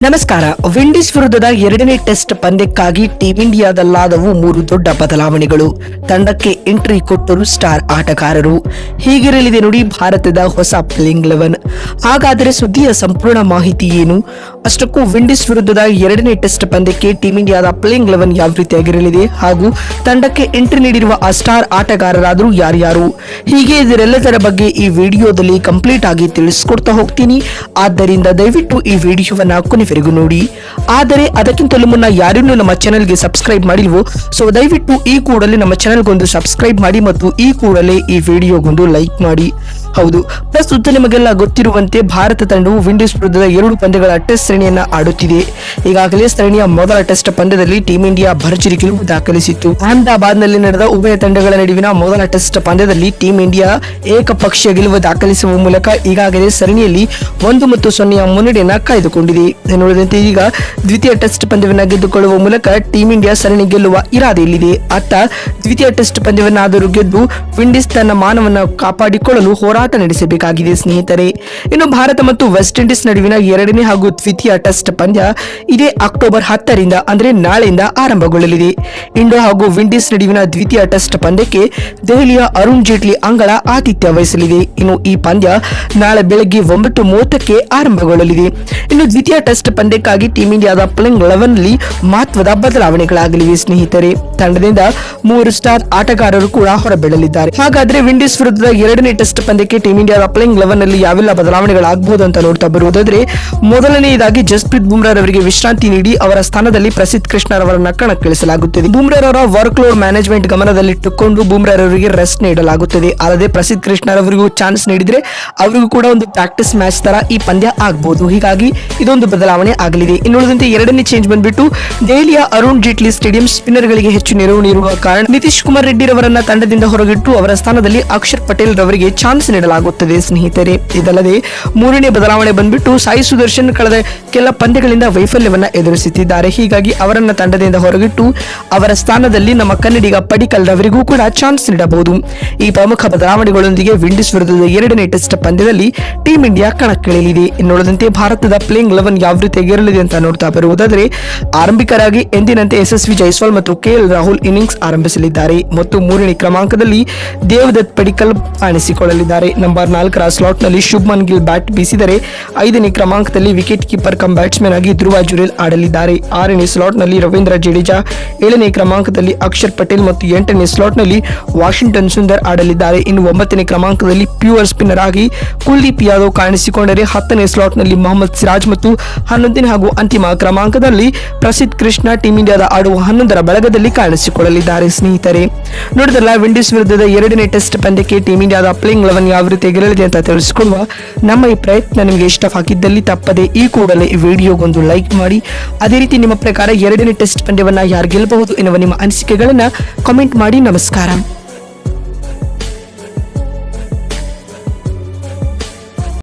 ನಮಸ್ಕಾರ. ವಿಂಡೀಸ್ ವಿರುದ್ಧದ ಎರಡನೇ ಟೆಸ್ಟ್ ಪಂದ್ಯಕ್ಕಾಗಿ ಟೀಂ ಇಂಡಿಯಾದಲ್ಲಾದವು ಮೂರು ದೊಡ್ಡ ಬದಲಾವಣೆಗಳು. ತಂಡಕ್ಕೆ ಎಂಟ್ರಿ ಕೊಟ್ಟರು ಸ್ಟಾರ್ ಆಟಗಾರರು. ಹೀಗಿರಲಿದೆ ನೋಡಿ ಭಾರತದ ಹೊಸ ಪ್ಲೇಯಿಂಗ್ ಲೆವೆನ್ ಹಾಗಾದರೆ ಸುದ್ದಿಯ ಸಂಪೂರ್ಣ ಮಾಹಿತಿ ಏನು? ಅಷ್ಟಕ್ಕೂ ವಿಂಡೀಸ್ ವಿರುದ್ಧದ ಎರಡನೇ ಟೆಸ್ಟ್ ಪಂದ್ಯಕ್ಕೆ ಟೀಂ ಇಂಡಿಯಾದ ಪ್ಲೇಯಿಂಗ್ ಲೆವೆನ್ ಯಾವ ರೀತಿಯಾಗಿರಲಿದೆ? ಹಾಗೂ ತಂಡಕ್ಕೆ ಎಂಟ್ರಿ ನೀಡಿರುವ ಆ ಸ್ಟಾರ್ ಆಟಗಾರರಾದರೂ ಯಾರ್ಯಾರು? ಹೀಗೆ ಇದರೆಲ್ಲದರ ಬಗ್ಗೆ ಈ ವಿಡಿಯೋದಲ್ಲಿ ಕಂಪ್ಲೀಟ್ ಆಗಿ ತಿಳಿಸ್ಕೊಡ್ತಾ ಹೋಗ್ತೀನಿ. ಆದ್ದರಿಂದ ದಯವಿಟ್ಟು ಈ ವಿಡಿಯೋವನ್ನ ಕೊನೆವರೆಗೂ ನೋಡಿ ಆದರೆ ಅದಕ್ಕಿಂತಲೂ ಮುನ್ನ ಯಾರಿನ್ನೂ ನಮ್ಮ ಚಾನೆಲ್ಗೆ ಸಬ್ಸ್ಕ್ರೈಬ್ ಮಾಡಿಲ್ವೋ ಸೊ ದಯವಿಟ್ಟು ಈ ಕೂಡಲೇ ನಮ್ಮ ಚಾನೆಲ್ಗೊಂದು ಸಬ್ಸ್ಕ್ರೈಬ್ ಮಾಡಿ ಮತ್ತು ಈ ಕೂಡಲೇ ಈ ವಿಡಿಯೋಗೊಂದು ಲೈಕ್ ಮಾಡಿ. ಹೌದು. ಪ್ರಸ್ತುತ ನಿಮಗೆಲ್ಲ ಗೊತ್ತಿರುವಂತೆ ಭಾರತ ತಂಡವು ವಿಂಡೀಸ್ ವಿರುದ್ಧದ ಎರಡು ಪಂದ್ಯಗಳ ಟೆಸ್ಟ್ ಸರಣಿಯನ್ನು ಆಡುತ್ತಿದೆ. ಈಗಾಗಲೇ ಸರಣಿಯ ಮೊದಲ ಟೆಸ್ಟ್ ಪಂದ್ಯದಲ್ಲಿ ಟೀಂ ಇಂಡಿಯಾ ಭರ್ಜರಿ ಗೆಲುವು ದಾಖಲಿಸಿತ್ತು. ಅಹಮದಾಬಾದ್ನಲ್ಲಿ ನಡೆದ ಉಭಯ ತಂಡಗಳ ನಡುವಿನ ಮೊದಲ ಟೆಸ್ಟ್ ಪಂದ್ಯದಲ್ಲಿ ಟೀಂ ಇಂಡಿಯಾ ಏಕಪಕ್ಷೀಯ ಗೆಲುವು ದಾಖಲಿಸುವ ಮೂಲಕ ಈಗಾಗಲೇ ಸರಣಿಯಲ್ಲಿ ಒಂದು ಮತ್ತು ಸೊನ್ನೆಯ ಮುನ್ನಡೆಯನ್ನ ಕಾಯ್ದುಕೊಂಡಿದೆ. ನೋಡಿದಂತೆ ಈಗ ದ್ವಿತೀಯ ಟೆಸ್ಟ್ ಪಂದ್ಯವನ್ನು ಗೆದ್ದುಕೊಳ್ಳುವ ಮೂಲಕ ಟೀಂ ಇಂಡಿಯಾ ಸರಣಿ ಗೆಲ್ಲುವ ಇರಾದೆಯಲ್ಲಿದೆ. ಅತ್ತ ದ್ವಿತೀಯ ಟೆಸ್ಟ್ ಪಂದ್ಯವನ್ನಾದರೂ ಗೆದ್ದು ವಿಂಡೀಸ್ ತನ್ನ ಮಾನವನ್ನ ಕಾಪಾಡಿಕೊಳ್ಳಲು ಹೋರಾಟ ನಡೆಸಬೇಕಾಗಿದೆ, ಸ್ನೇಹಿತರೆ. ಇನ್ನು ಭಾರತ ಮತ್ತು ವೆಸ್ಟ್ ಇಂಡೀಸ್ ನಡುವಿನ ಎರಡನೇ ಹಾಗೂ ದ್ವಿತೀಯ ಟೆಸ್ಟ್ ಪಂದ್ಯ ಇದೇ ಅಕ್ಟೋಬರ್ ಹತ್ತರಿಂದ, ಅಂದ್ರೆ ನಾಳೆಯಿಂದ ಆರಂಭಗೊಳ್ಳಲಿದೆ. ಇಂಡೋ ಹಾಗೂ ವಿಂಡೀಸ್ ನಡುವಿನ ದ್ವಿತೀಯ ಟೆಸ್ಟ್ ಪಂದ್ಯಕ್ಕೆ ದೆಹಲಿಯ ಅರುಣ್ ಜೇಟ್ಲಿ ಅಂಗಳ ಆತಿಥ್ಯ ವಹಿಸಲಿದೆ. ಇನ್ನು ಈ ಪಂದ್ಯ ನಾಳೆ ಬೆಳಗ್ಗೆ ಒಂಬತ್ತು ಮೂವತ್ತಕ್ಕೆ ಆರಂಭಗೊಳ್ಳಲಿದೆ. ಇನ್ನು ದ್ವಿತೀಯ ಟೆಸ್ಟ್ ಪಂದ್ಯಕ್ಕಾಗಿ ಟೀಂ ಇಂಡಿಯಾದ ಪ್ಲೇಯಿಂಗ್ ಲೆವೆನ್ನಲ್ಲಿ ಮಹತ್ವದ ಬದಲಾವಣೆಗಳಾಗಲಿವೆ, ಸ್ನೇಹಿತರೆ. ತಂಡದಿಂದ ಮೂರು ಸ್ಟಾರ್ ಆಟಗಾರರು ಕೂಡ ಹೊರಬೀಳಲಿದ್ದಾರೆ. ಹಾಗಾದ್ರೆ ವಿಂಡೀಸ್ ವಿರುದ್ಧದ ಎರಡನೇ ಟೆಸ್ಟ್ ಪಂದ್ಯಕ್ಕೆ ಟೀಂ ಇಂಡಿಯಾದ ಪ್ಲೇಯಿಂಗ್ ಲೆವೆನ್ನಲ್ಲಿ ಯಾವೆಲ್ಲ ಬದಲಾವಣೆಗಳಾಗಬಹುದು ಅಂತ ನೋಡ್ತಾ ಬರುವುದಾದ್ರೆ, ಮೊದಲನೆಯದಾಗಿ ಜಸ್ಪ್ರೀತ್ ಬುಮ್ರಾ ಅವರಿಗೆ ವಿಶ್ರಾಂತಿ ನೀಡಿ ಅವರ ಸ್ಥಾನದಲ್ಲಿ ಪ್ರಸಿದ್ಧ ಕೃಷ್ಣರವರನ್ನ ಕಣಕ್ಕಿಳಿಸಲಾಗುತ್ತದೆ ಬುಮ್ರಾರವರ ವರ್ಕ್ ಲೋಡ್ ಮ್ಯಾನೇಜ್ಮೆಂಟ್ ಗಮನದಲ್ಲಿಟ್ಟುಕೊಂಡು ಬುಮ್ರಾರವರಿಗೆ ರೆಸ್ಟ್ ನೀಡಲಾಗುತ್ತದೆ. ಅಲ್ಲದೆ ಪ್ರಸಿದ್ಧ ಕೃಷ್ಣರವರಿಗೂ ಚಾನ್ಸ್ ನೀಡಿದ್ರೆ ಅವರಿಗೂ ಕೂಡ ಒಂದು ಪ್ರಾಕ್ಟೀಸ್ ಮ್ಯಾಚ್ ತರ ಈ ಪಂದ್ಯ ಆಗಬಹುದು ಹೀಗಾಗಿ ಇದೊಂದು ಬದಲಾವಣೆ ಆಗಲಿದೆ. ಇನ್ನುಳಿದಂತೆ ಎರಡನೇ ಚೇಂಜ್ ಬಂದ್ಬಿಟ್ಟು ದೆಹಲಿಯ ಅರುಣ್ ಜೇಟ್ಲಿ ಸ್ಟೇಡಿಯಂ ಸ್ಪಿನ್ನರ್ ಗಳಿಗೆ ಹೆಚ್ಚು ನೆರವು ನೀಡುವ ಕಾರಣ ನಿತೀಶ್ ಕುಮಾರ್ ರೆಡ್ಡಿ ರವರನ್ನ ತಂಡದಿಂದ ಹೊರಗಿಟ್ಟು ಅವರ ಸ್ಥಾನದಲ್ಲಿ ಅಕ್ಷರ್ ಪಟೇಲ್ ರವರಿಗೆ ಚಾನ್ಸ್ ನೀಡಲಾಗುತ್ತದೆ, ಸ್ನೇಹಿತರೆ. ಇದಲ್ಲದೆ ಮೂರನೇ ಬದಲಾವಣೆ ಬಂದ್ಬಿಟ್ಟು ಸಾಯಿ ಸುದರ್ಶನ್ ಕಳೆದ ಕೆಲ ಪಂದ್ಯಗಳಿಂದ ವೈಫಲ್ಯವನ್ನು ಎದುರಿಸುತ್ತಿದ್ದಾರೆ. ಹೀಗಾಗಿ ಅವರನ್ನ ತಂಡದಿಂದ ಹೊರಗಿಟ್ಟು ಅವರ ಸ್ಥಾನದಲ್ಲಿ ನಮ್ಮ ಕನ್ನಡಿಗ ಪಡಿಕಲ್ ರವರಿಗೂ ಕೂಡ ಚಾನ್ಸ್ ನೀಡಬಹುದು. ಈ ಪ್ರಮುಖ ಬದಲಾವಣೆಗಳೊಂದಿಗೆ ವಿಂಡೀಸ್ ವಿರುದ್ಧದ ಎರಡನೇ ಟೆಸ್ಟ್ ಪಂದ್ಯದಲ್ಲಿ ಟೀಂ ಇಂಡಿಯಾ ಕಣಕ್ಕಿಳಿಯಲಿದೆ. ಇನ್ನುಳಿದಂತೆ ಭಾರತದ ಪ್ಲೇಯಿಂಗ್ ಲೆವೆನ್ ಯಾವ ರೀತಿ ರೀತಿಯಾಗಿರಲಿದೆ ಅಂತ ನೋಡ್ತಾ ಬರುವುದಾದರೆ, ಆರಂಭಿಕರಾಗಿ ಎಂದಿನಂತೆ ಯಶಸ್ವಿ ಜೈಸ್ವಾಲ್ ಮತ್ತು ಕೆಎಲ್ ರಾಹುಲ್ ಇನ್ನಿಂಗ್ಸ್ ಆರಂಭಿಸಲಿದ್ದಾರೆ. ಮತ್ತು ಮೂರನೇ ಕ್ರಮಾಂಕದಲ್ಲಿ ದೇವದತ್ ಪಡಿಕಲ್ ಕಾಣಿಸಿಕೊಳ್ಳಲಿದ್ದಾರೆ ನಂಬರ್ ನಾಲ್ಕರ ಸ್ಲಾಟ್ನಲ್ಲಿ ಶುಭ್ಮನ್ ಗಿಲ್ ಬ್ಯಾಟ್ ಬೀಸಿದರೆ ಐದನೇ ಕ್ರಮಾಂಕದಲ್ಲಿ ವಿಕೆಟ್ ಕೀಪರ್ ಕಮ್ ಬ್ಯಾಟ್ಸ್ಮನ್ ಆಗಿ ಧ್ರುವ ಜುರೇಲ್ ಆಡಲಿದ್ದಾರೆ. ಆರನೇ ಸ್ಲಾಟ್ನಲ್ಲಿ ರವೀಂದ್ರ ಜಡೇಜಾ, ಏಳನೇ ಕ್ರಮಾಂಕದಲ್ಲಿ ಅಕ್ಷರ್ ಪಟೇಲ್ ಮತ್ತು ಎಂಟನೇ ಸ್ಲಾಟ್ನಲ್ಲಿ ವಾಷಿಂಗ್ಟನ್ ಸುಂದರ್ ಆಡಲಿದ್ದಾರೆ. ಇನ್ನು ಒಂಬತ್ತನೇ ಕ್ರಮಾಂಕದಲ್ಲಿ ಪ್ಯೂರ್ ಸ್ಪಿನ್ನರ್ ಆಗಿ ಕುಲ್ದೀಪ್ ಯಾದವ್ ಕಾಣಿಸಿಕೊಂಡರೆ ಹತ್ತನೇ ಸ್ಲಾಟ್ನಲ್ಲಿ ಮೊಹಮ್ಮದ್ ಸಿರಾಜ್ ಮತ್ತು ಹನ್ನೊಂದನೇ ಹಾಗೂ ಅಂತಿಮ ಕ್ರಮಾಂಕದಲ್ಲಿ ಪ್ರಸಿದ್ಧ ಕೃಷ್ಣ ಟೀಂ ಇಂಡಿಯಾದ ಆಡುವ ಹನ್ನೊಂದರ ಬಳಗದಲ್ಲಿ ಕಾಣಿಸಿಕೊಳ್ಳಲಿದ್ದಾರೆ. ಸ್ನೇಹಿತರೆ ನೋಡಿದಲ್ಲ ವಿಂಡೀಸ್ ವಿರುದ್ಧದ ಎರಡನೇ ಟೆಸ್ಟ್ ಪಂದ್ಯಕ್ಕೆ ಟೀಂ ಇಂಡಿಯಾದ ಪ್ಲೇಯಿಂಗ್ ಲೆವೆನ್ ಯಾವ ರೀತಿ ಅಂತ ತಿಳಿಸ್ಕೊಡುವ ನಮ್ಮ ಈ ಪ್ರಯತ್ನ ನಿಮಗೆ ಇಷ್ಟವಾಗಿದ್ದಲ್ಲಿ ತಪ್ಪದೆ ಈ ಕೂಡಲೇ ಈ ವಿಡಿಯೋಗೊಂದು ಲೈಕ್ ಮಾಡಿ. ಅದೇ ರೀತಿ ನಿಮ್ಮ ಪ್ರಕಾರ ಎರಡನೇ ಟೆಸ್ಟ್ ಪಂದ್ಯವನ್ನ ಯಾರು ಗೆಲ್ಲಬಹುದು ಎನ್ನುವ ನಿಮ್ಮ ಅನಿಸಿಕೆಗಳನ್ನು ಕಾಮೆಂಟ್ ಮಾಡಿ. ನಮಸ್ಕಾರ.